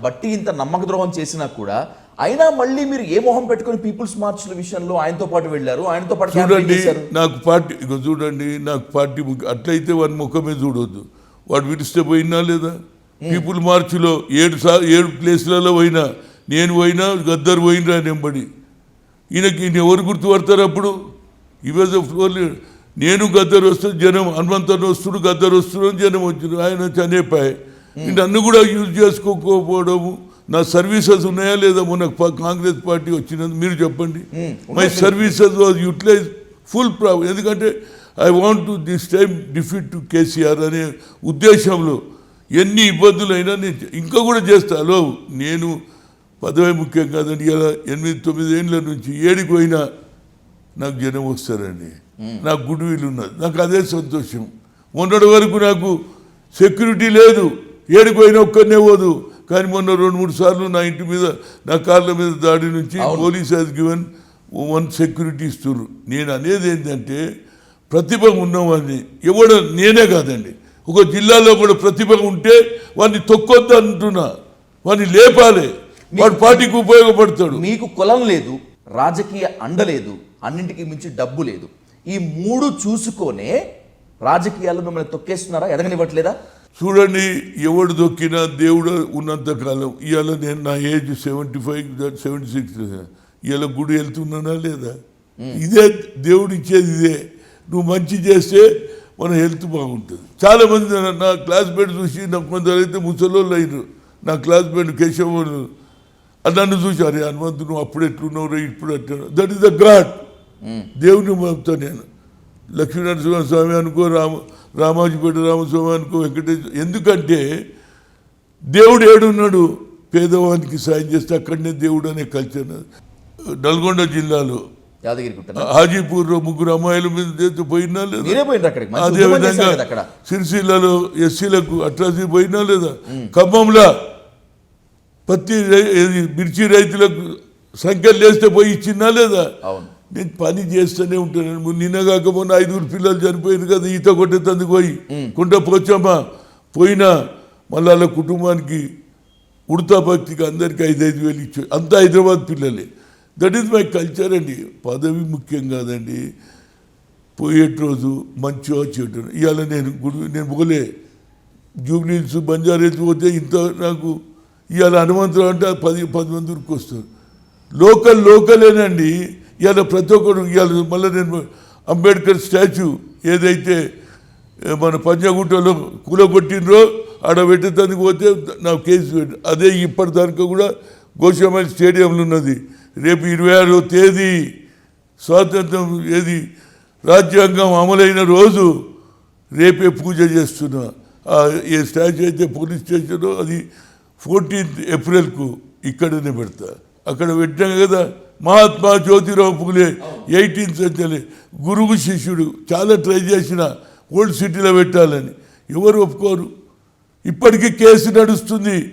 బట్టి ఇంత నమ్మక ద్రోహం చేసినా కూడా అయినా మళ్ళీ మీరు ఏ మొహం పెట్టుకొని పీపుల్స్ మార్చ్ల విషయంలో ఆయనతో పాటు వెళ్ళారు? ఆయనతో పాటు చూడండి నాకు పార్టీ ఇక చూడండి నాకు పార్టీ ముఖ్య- అట్లయితే వాడి ముఖమే చూడొద్దు. వాడు విడిస్తే పోయినా లేదా? పీపుల్ మార్చిలో ఏడు సా ఏడు ప్లేస్లలో పోయినా నేను పోయినా గద్దరు పోయినరా నెంబడి. ఈయనకి ఈయన ఎవరు గుర్తుపడతారు అప్పుడు? ఇవాజ్ నేను గద్దరు వస్తే జనం హనుమంతను వస్తుడు గద్దరు వస్తుడు జనం వచ్చింది ఆయన చనిపోయి నన్ను కూడా యూజ్ చేసుకోకపోవడము నా సర్వీసెస్ ఉన్నాయా లేదా మొన్న కాంగ్రెస్ పార్టీ వచ్చినది మీరు చెప్పండి. My services was utilize full problem ఎందుకంటే I want to this time defeat to KCR అనే ఉద్దేశంలో ఎన్ని ఇబ్బందులైనా నేను ఇంకా కూడా చేస్తా. హలో నేను పదవి ముఖ్యం కాదండి. ఇలా ఎనిమిది తొమ్మిది ఏళ్ళ నుంచి ఏడికి పోయినా నాకు జనం వస్తారండి. నాకు గుడ్ విల్ ఉన్నది. నాకు అదే సంతోషం. మొన్నటి వరకు నాకు సెక్యూరిటీ లేదు. ఏడికి పోయినా ఒక్కనే పోదు కానీ మొన్న రెండు మూడు సార్లు నా ఇంటి మీద నా కార్ల మీద దాడి నుంచి police has given one security ఇస్తున్నారు నేను అనేది ఏంటంటే ప్రతిభ ఉన్నవాడిని. ఎవడ నేనే కాదండి. ఒక జిల్లాలో కూడా ప్రతిభ ఉంటే వాడిని తొక్కొద్దు అంటున్నా. వాడిని లేపాలి. వాడు పార్టీకి ఉపయోగపడతాడు. మీకు కులం లేదు రాజకీయ అండ లేదు అన్నింటికి మించి డబ్బు లేదు. ఈ మూడు చూసుకొనే రాజకీయాల్లో మిమ్మల్ని తొక్కేస్తున్నారా ఎదగనివ్వట్లేదా? చూడండి ఎవడు దొక్కినా దేవుడు ఉన్నంత కాలం. ఇవాళ నేను నా age seventy five seventy six. ఇవాళ గుడి వెళ్తున్నానా లేదా? ఇదే దేవుడు ఇచ్చేది ఇదే. నువ్వు మంచి చేస్తే మన హెల్త్ బాగుంటుంది. చాలా మంది నా- క్లాస్మేట్ చూసి నాకు కొందరు అయితే ముసలోళ్ళు అయినారు నా క్లాస్మేట్ కేశవ నన్ను చూసి అరే హనుమంతు నువ్వు అప్పుడు ఎట్లున్నావు ఇప్పుడు ఎట్లా దట్ ఈస్ ద గాడ్ దేవుని పంపుతా నేను. లక్ష్మీనరసింహ స్వామి అనుకో రామ రామాజీపేట రామస్వామి అనుకో వెంకటేశ్వర ఎందుకంటే దేవుడు ఏడున్నాడు పేదవానికి సాయం చేస్తే అక్కడనే దేవుడు అనే కల్చర్ నల్గొండ జిల్లాలో హాజీపూర్లో ముగ్గురు అమ్మాయిల మీద పోయినా లేదా? అదే విధంగా సిరిసిల్లలో ఎస్సీలకు అట్రాసి పోయినా లేదా? ఖమ్మంలో పత్తి మిర్చి రైతులకు సంఖ్యలు లేస్తే పోయి ఇచ్చినా లేదా? అవును. నేను పని చేస్తూనే ఉంటాను. నిన్న కాక మొన్న ఐదుగురు పిల్లలు చనిపోయింది కదా ఈత కొట్టేందుకు పోయి కుంట పోచమ్మా పోయినా మళ్ళీ వాళ్ళ కుటుంబానికి ఉడతా భక్తికి అందరికి ఐదు ఐదు వేలు ఇచ్చారు. అంతా హైదరాబాద్ పిల్లలే. దట్ ఈస్ మై కల్చర్ అండి. పదవి ముఖ్యం కాదండి. పోయేటి రోజు మంచిగా చెడు ఇవాళ నేను గుడి నేను పోలే జూబ్లీస్ బంజారీస్ పోతే ఇంత నాకు ఇవాళ హనుమంతుడు అంటే పది పది మంది వరకు వస్తారు. లోకల్ లోకలేనండి ఇవాళ ప్రతి ఒక్కరు ఇవాళ మళ్ళీ నేను అంబేద్కర్ స్టాచ్యూ ఏదైతే మన పంజాగుట్టలో కూలగొట్టినరో ఆడ పెట్టేందుకు పోతే నాకు కేసు పెట్టి. అదే ఇప్పటిదానికి కూడా గోషామైల్ స్టేడియంలో ఉన్నది. రేపు ఇరవై ఆరో తేదీ స్వాతంత్రం ఏది రాజ్యాంగం అమలైన రోజు రేపే పూజ చేస్తున్నా. ఏ స్టాచ్యూ అయితే పోలీస్ స్టేషన్లో అది ఫోర్టీన్త్ ఏప్రిల్కు ఇక్కడనే పెడతా. అక్కడ పెట్టాం కదా మహాత్మా జ్యోతిరావు పులే ఎయిటీన్త్ సెంచరీ గురువు శిష్యుడు చాలా ట్రై చేసిన ఓల్డ్ సిటీలో పెట్టాలని. ఎవరు ఒప్పుకోరు? ఇప్పటికీ కేసు నడుస్తుంది.